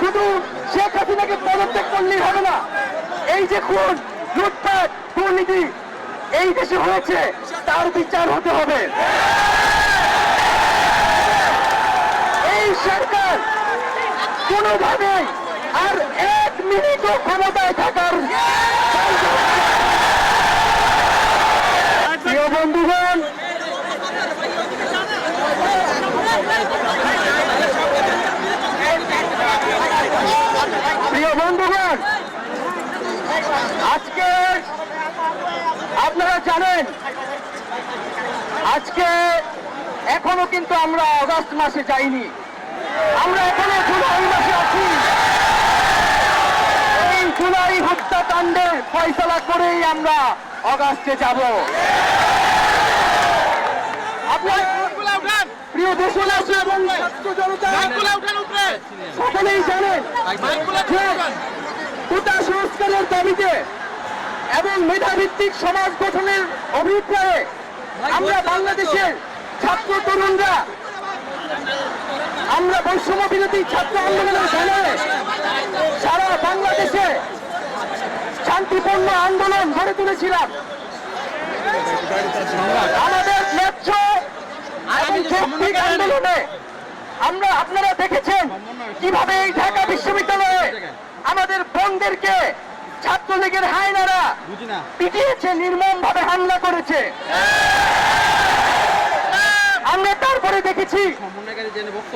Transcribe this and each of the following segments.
শুধু শেখ হাসিনাকে পদত্যাগ করলেই হবে না। এই যে খুন, লুটপাট, দুর্নীতি এই দেশে হয়েছে, তার বিচার হতে হবে। এই সরকার কোনোভাবেই আর এক মিনিটও ক্ষমতায় থাকার প্রিয় বন্ধুগণ প্রিয় বন্ধুগণ আজকে আপনারা জানেন? আজকে এখনও কিন্তু আমরা অগস্ট মাসে যাইনি। আমরা এখনও জুলাই মাসে আছি। এই জুলাই হত্যাকাণ্ডের ফয়সলা করেই আমরা অগাস্টে যাব। প্রিয় দেশবাসী এবং সকলেই জানেন কোটা সংস্কারের দাবিতে এবং মেধাভিত্তিক সমাজ গঠনের অভিপ্রায়ে আমরা বাংলাদেশের ছাত্র তরুণরা আমরা বৈষম্য বিরোধী ছাত্র আন্দোলনের সময়ে সারা বাংলাদেশে শান্তিপূর্ণ আন্দোলন গড়ে তুলেছিলাম। আমাদের ন্যায্য এবং যৌক্তিক আন্দোলনে আমরা আপনারা দেখেছেন কীভাবে এই ঢাকা বিশ্ববিদ্যালয়ে আমাদের বোনদেরকে ছাত্রলীগের হায়নারা পিটিয়েছে নির্মম ভাবে হামলা করেছে। আমরা তারপরে দেখেছি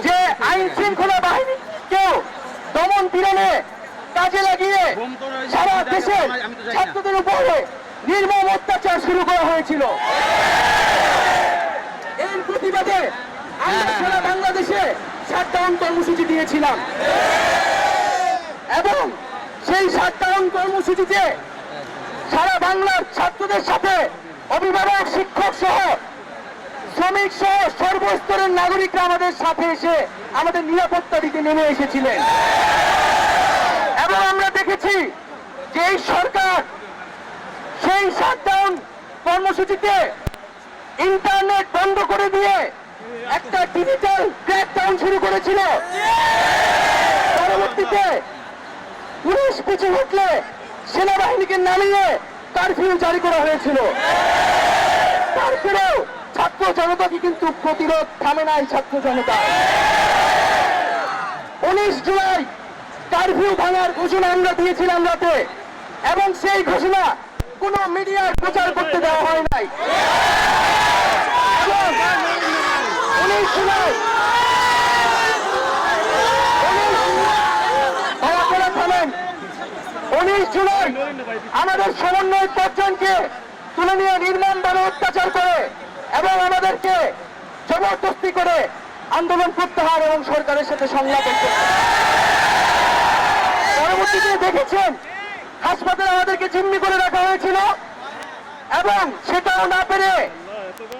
যে আইন শৃঙ্খলা বাহিনী কেউ দমন পীড়নে কাজে লাগিয়ে সারা দেশের ছাত্রদের উপরে নির্মম অত্যাচার শুরু করা হয়েছিল। এর প্রতিবাদে আমরা সারা বাংলাদেশে শাটডাউন কর্মসূচি দিয়েছিলাম। এবং সেই শাটডাউন কর্মসূচিতে সারা বাংলার ছাত্রদের সাথে অভিভাবক, শিক্ষক সহ, শ্রমিক সহ সর্বস্তরের নাগরিকরা আমাদের সাথে এসে আমাদের নিরাপত্তা দিতে নেমে এসেছিলেন। এবং আমরা দেখেছি যে এই সরকার সেই শাটডাউন কর্মসূচিতে ইন্টারনেট বন্ধ করে দিয়ে একটা ডিজিটাল ক্র্যাকডাউন শুরু করেছিল। পরবর্তীতে পুলিশ পিছু উঠলে সেনাবাহিনীকে নামিয়ে কারফিউ জারি করা হয়েছিল। তারপরেও ছাত্র জনতাকে কিন্তু প্রতিরোধ থামে নাই ছাত্র জনতা। উনিশ জুলাই কারফিউ ভাঙার ঘোষণা আমরা দিয়েছিলাম রাতে এবং সেই ঘোষণা কোন মিডিয়ার প্রচার করতে দেওয়া হয় নাই। উনিশ জুলাই দয়া করে থামেন। আমাদের সমন্বয় পাঁচজনকে তুলে নিয়ে নির্মমভাবে অত্যাচার করে এবং আমাদেরকে জবরদস্তি করে আন্দোলন প্রত্যাহার এবং সরকারের সাথে সংলাপ পরবর্তীতে দেখেছেন, হাসপাতালে আমাদেরকে জিম্মি করে রাখা হয়েছিল এবং সেটাও না পেরে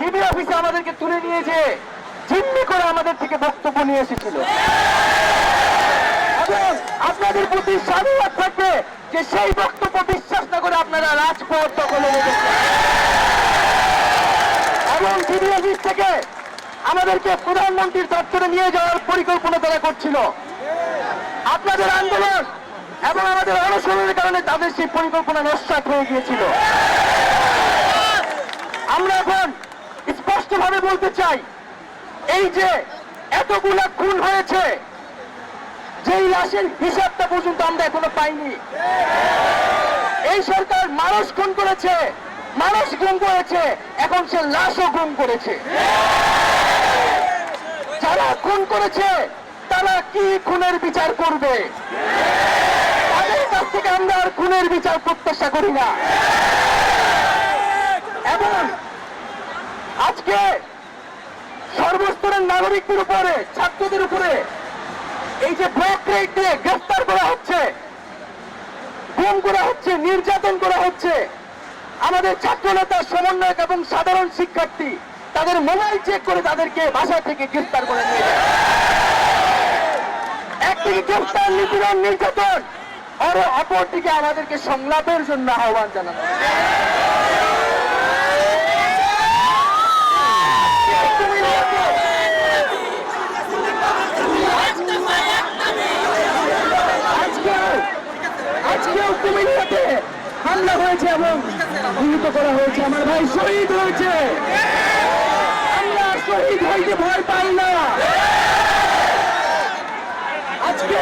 ডিবি অফিসে আমাদেরকে তুলে নিয়ে যে জিম্মি করে আমাদের থেকে বক্তব্য নিয়ে এসেছিল। আপনাদের প্রতি স্বাধীনতা থাকবে যে সেই বক্তব্য বিশ্বাস না করে আপনারা রাজপথ দখলে এবং অফিস থেকে আমাদেরকে প্রধানমন্ত্রীর দপ্তরে নিয়ে যাওয়ার পরিকল্পনা তারা করছিল। আপনাদের আন্দোলন এবং আমাদের অনশনের কারণে তাদের সেই পরিকল্পনা নস্বাত হয়ে গিয়েছিল। আমরা এখন স্পষ্টভাবে বলতে চাই, এই যে এতগুলা খুন হয়েছে যেই লাশের হিসাবটা পর্যন্ত আমরা এখনও পাইনি। এই সরকার মানুষ খুন করেছে মানুষ গুম করেছে, এখন সে লাশও গুম করেছে। যারা খুন করেছে, তারা কি খুনের বিচার করবে? তাদের কাছ থেকে আমরা আর খুনের বিচার প্রত্যাশা করি না। এবং আজকে সর্বস্তরের নাগরিকদের উপরে, ছাত্রদের উপরে এই যে দিয়ে গ্রেফতার করা হচ্ছে, গুম করা হচ্ছে, নির্যাতন করা হচ্ছে, আমাদের ছাত্রনেতা, সমন্বয়ক এবং সাধারণ শিক্ষার্থী, তাদের মোবাইল চেক করে তাদেরকে বাসা থেকে গ্রেফতার করে নিয়ে একদিকে গ্রেফতার, নিপীড়ন, নির্যাতন, আর অপরদিকে আমাদেরকে সংলাপের জন্য আহ্বান জানানো কুমিল্লাতে হামলা হয়েছে এবং গুলিত করা হয়েছে। আমার ভাই শহীদ হয়েছে। আমরা শহীদ হইতে ভয় পাই না। আজকে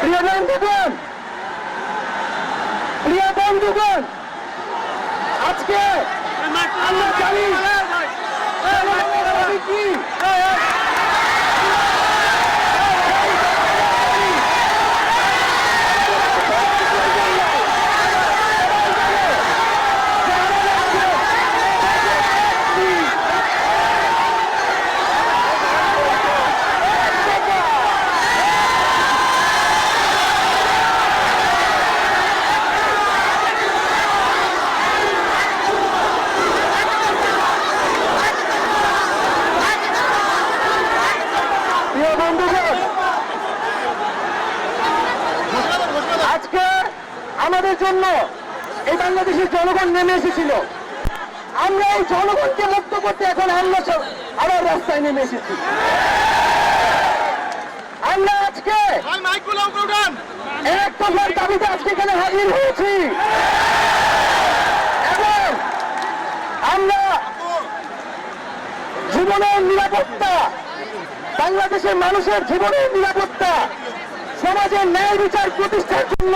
প্রিয় বন্ধুগণ প্রিয় বন্ধুগণ আজকে আমরা জানি আমি কি প্রিয় বন্ধুগণ আজকে আমাদের জন্য এই বাংলাদেশের জনগণ নেমে এসেছিল। আমরা এই জনগণকে মুক্ত করতে এখন আমরা আবার রাস্তায় নেমে এসেছি। আমরা আজকে এক দফার দাবিতে আজকে এখানে হাজির হয়েছি। এবং আমরা জীবনের নিরাপত্তা বাংলাদেশের মানুষের জীবনের নিরাপত্তা সমাজের ন্যায় বিচার প্রতিষ্ঠার জন্য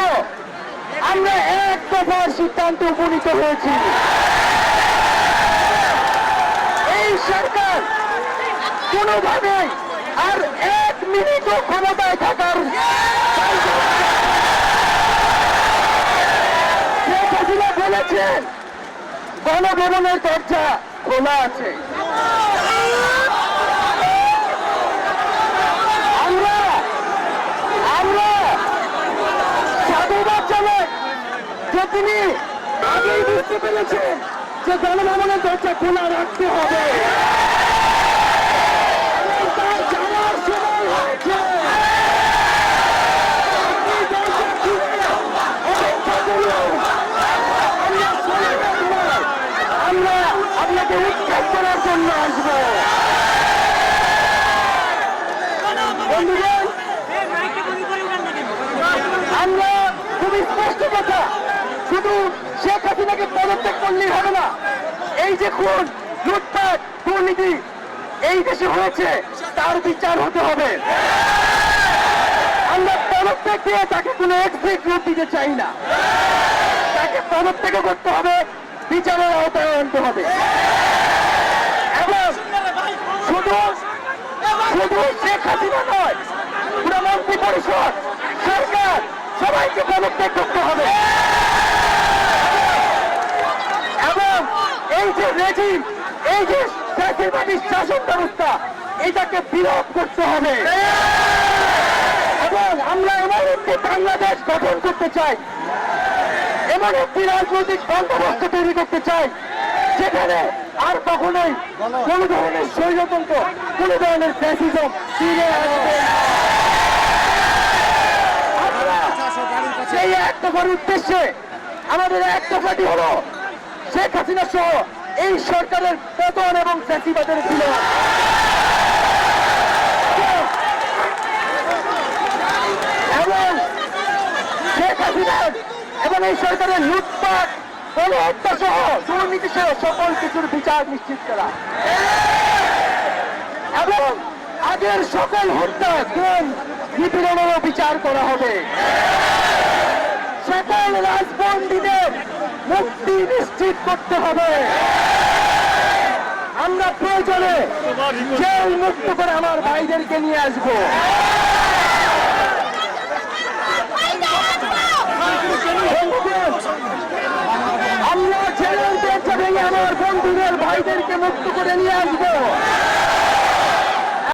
আমরা এক দফার সিদ্ধান্ত উপনীত হয়েছি। এই সরকার কোনোভাবেই আর এক মিনিটও ক্ষমতায় থাকার শেখ হাসিনা বলেছেন, গণভবনের দরজা খোলা আছে আমরা আমরা সাধুবাদ জানাই যে তিনি আগেই বুঝতে পেরেছেন যে গণভবনের দরজা খোলা রাখতে হবে। আপনাকে উৎখাত করার জন্য আসব। বন্ধুগণ মাইকটা বন্ধ করে উঠান না কেন? আমরা খুব স্পষ্ট কথা শুধু শেখ হাসিনাকে করলেই হবে না। এই যে খুন, লুটপাট, দুর্নীতি, এই দেশে হয়েছে, তার বিচার হতে হবে। আমরা পদত্যাগ দিয়ে তাকে কোনো এক্সিট রূপ দিতে চাই না। তাকে পদত্যাগ করতে হবে, বিচারের আওতায় আনতে হবে। এবং শুধু শুধু শেখ হাসিনা নয়, পুরো মন্ত্রী পরিষদ, সরকার, সবাইকে পদত্যাগ করতে হবে এবং এই যে রেজিম, এই যে ফ্যাসিবাদী শাসন ব্যবস্থা, এটাকে বিরোধ করতে হবে। এবং আমরা এমন একটি বাংলাদেশ গঠন করতে চাই, এমন একটি রাজনৈতিক বন্দোবস্ত তৈরি করতে চাই, যেখানে আর কখনোই কোন ধরনের স্বৈরতন্ত্র, কোন ধরনের ফ্যাসিজম ফিরে আসবে সেই এক দফার উদ্দেশ্যে আমাদের এক দফাটি হলো শেখ হাসিনা সহ এই সরকারের পতন এবং ফ্যাসিবাদের ছিল এবং শেখ হাসিনার এবং এই সরকারের লুটপাট, গণহত্যা সহ দুর্নীতি সহ সকল কিছুর বিচার নিশ্চিত করা। এবং আগের সকল হত্যা গুম নিপীড়নেরও বিচার করা হবে। সকল রাজবন্দীদের মুক্তি নিশ্চিত করতে হবে। আমরা প্রয়োজনে জেল মুক্ত করে আমার ভাইদেরকে নিয়ে আসব। আমরা ভেঙে আমার বন্ধুদের ভাইদেরকে মুক্ত করে নিয়ে আসব।